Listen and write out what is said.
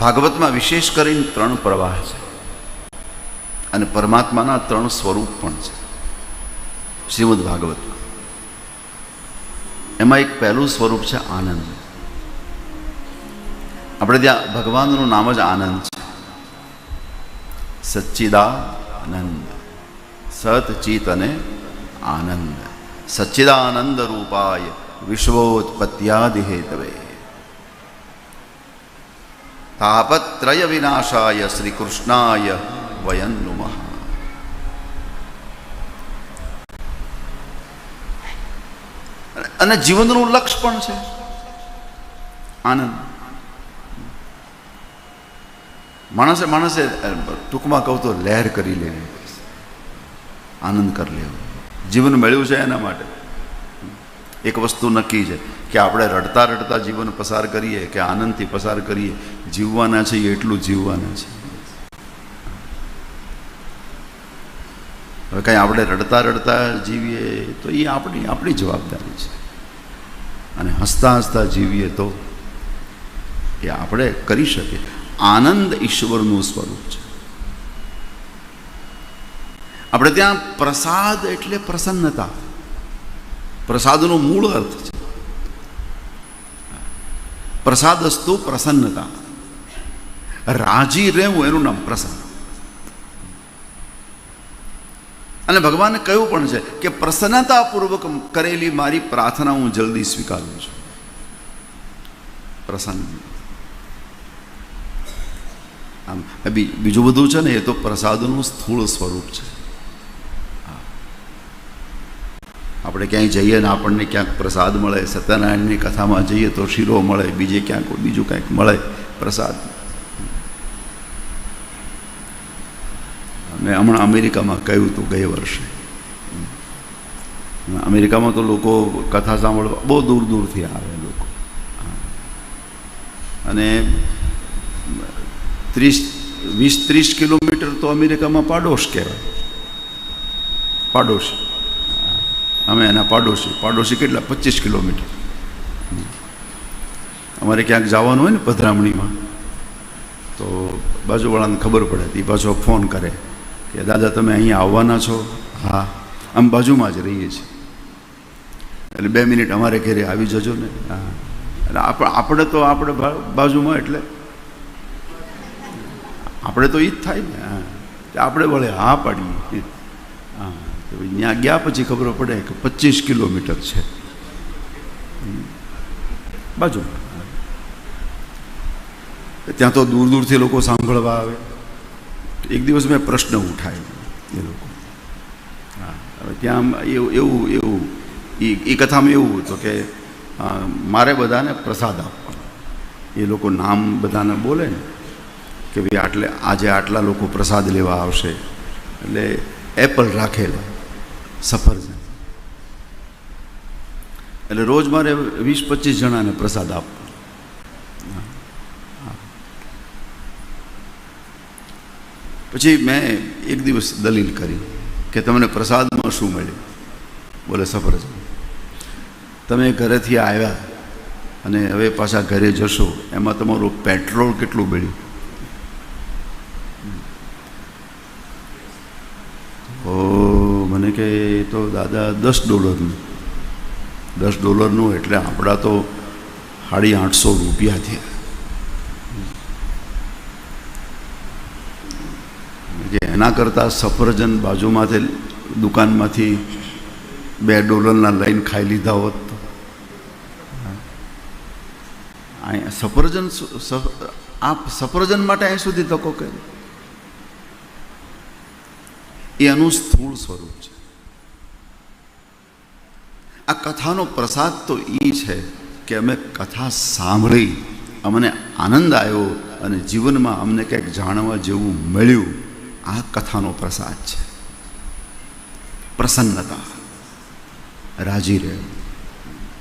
ભાગવતમાં વિશેષ કરીને ત્રણ પ્રવાહ છે. અને પરમાત્માના ત્રણ સ્વરૂપ પણ છે. શ્રીમદ ભાગવતમાં એમાં એક પહેલું સ્વરૂપ છે આનંદ. આપણે ત્યાં ભગવાનનું નામ જ આનંદ છે. સચ્ચિદાનંદ. સત ચિત અને આનંદ. સચ્ચિદાનંદ રૂપાય વિશ્વોત્પત્યાદિ હેતવે તાપત્રય વિનાશાય શ્રી કૃષ્ણાય વયન નુમઃ અને જીવનનું લક્ષ્ય પણ છે. આનંદ. માણસે માણસે ટૂંકમાં કહું તો લહેર કરી લેવી આનંદ કરી લેવો. જીવન મળ્યું છે એના માટે. એક વસ્તુ નક્કી છે કે આપણે રડતા રડતા જીવન પસાર કરીએ કે આનંદથી પસાર કરીએ, જીવવાના છે એટલું જીવવાના છે હવે કાંઈ આપણે રડતા રડતા જીવીએ તો એ આપણી આપણી જવાબદારી છે. અને હસતા હસતા જીવીએ તો એ આપણે કરી શકીએ. આનંદ ઈશ્વરનું સ્વરૂપ છે. આપણે ત્યાં પ્રસાદ એટલે પ્રસન્નતા. પ્રસાદનો મૂળ અર્થ છે. પ્રસાદસ્તુ પ્રસન્નતા. રાજી રહેવું એનું નામ પ્રસન્ન અને ભગવાને કહ્યું પણ છે કે પ્રસન્નતાપૂર્વક કરેલી મારી પ્રાર્થના હું જલ્દી સ્વીકારું છું. પ્રસન્ન. આમ, બીજું બધું છે ને, એ તો પ્રસાદનું સ્થૂળ સ્વરૂપ છે. આપણે ક્યાંય જઈએ ને આપણને ક્યાંક પ્રસાદ મળે, સત્યનારાયણની કથામાં જઈએ તો શીરો મળે, બીજે ક્યાંક બીજું કંઈક મળે પ્રસાદ. મેં હમણાં અમેરિકામાં કહ્યું હતું ગયે વર્ષે. અમેરિકામાં તો લોકો કથા સાંભળવા બહુ દૂર દૂરથી આવે લોકો. અને ત્રીસ, વીસ, ત્રીસ કિલોમીટર તો અમેરિકામાં પાડોશ કહેવાય. પાડોશી. અમે એના પાડોશી. પાડોશી કેટલા? પચીસ કિલોમીટર. અમારે ક્યાંક જવાનું હોય ને પધરામણીમાં તો બાજુવાળાને ખબર પડે તો એ પાછો ફોન કરે કે દાદા તમે અહીંયા આવવાના છો? હા. આમ બાજુમાં જ રહીએ છીએ. એટલે બે મિનિટ અમારે ઘેરે આવી જજો ને. હા. એટલે આપણે આપણે તો આપણે બાજુમાં એટલે આપણે તો એ જ થાય ને. હા. આપણે વળે હા પાડીએ. ત્યાં ગયા પછી ખબર પડે કે પચીસ કિલોમીટર છે. બાજુમાં ત્યાં તો દૂર દૂરથી લોકો સાંભળવા આવે. એક દિવસ મેં પ્રશ્ન ઉઠાવ્યો એ લોકો. હા, હવે ત્યાં એવું એવું એવું, એ કથામાં એવું હતું કે મારે બધાને પ્રસાદ આપવાનો. એ લોકો નામ બધાને બોલે ને કે ભાઈ આટલે, આજે આટલા લોકો પ્રસાદ લેવા આવશે. એટલે એપલ રાખેલા. સફરજન એટલે રોજ મારે વીસ પચીસ જણાને પ્રસાદ આપવો. પછી મેં એક દિવસ દલીલ કરી કે તમને પ્રસાદમાં શું મળ્યું બોલે સફરજન તમે ઘરેથી આવ્યા અને હવે પાછા ઘરે જશો, એમાં તમારું પેટ્રોલ કેટલું મળ્યું મને કે તો દાદા દસ ડોલરનું. દસ ડોલરનું એટલે આપણા તો સાડી આઠસો રૂપિયા થયા. કે એના કરતાં સફરજન બાજુમાંથી, દુકાનમાંથી બે ડોલરના લઈને ખાઈ લીધા હોત અહીંયા સફરજન આ સફરજન માટે અહીં સુધી તકો કે એ એનું સ્થૂળ સ્વરૂપ છે. આ કથાનો પ્રસાદ તો એ છે કે અમે કથા સાંભળી, અમને આનંદ આવ્યો અને જીવનમાં અમને કંઈક જાણવા જેવું મળ્યું. આ કથાનો પ્રસાદ છે. પ્રસન્નતા. રાજી રહેવું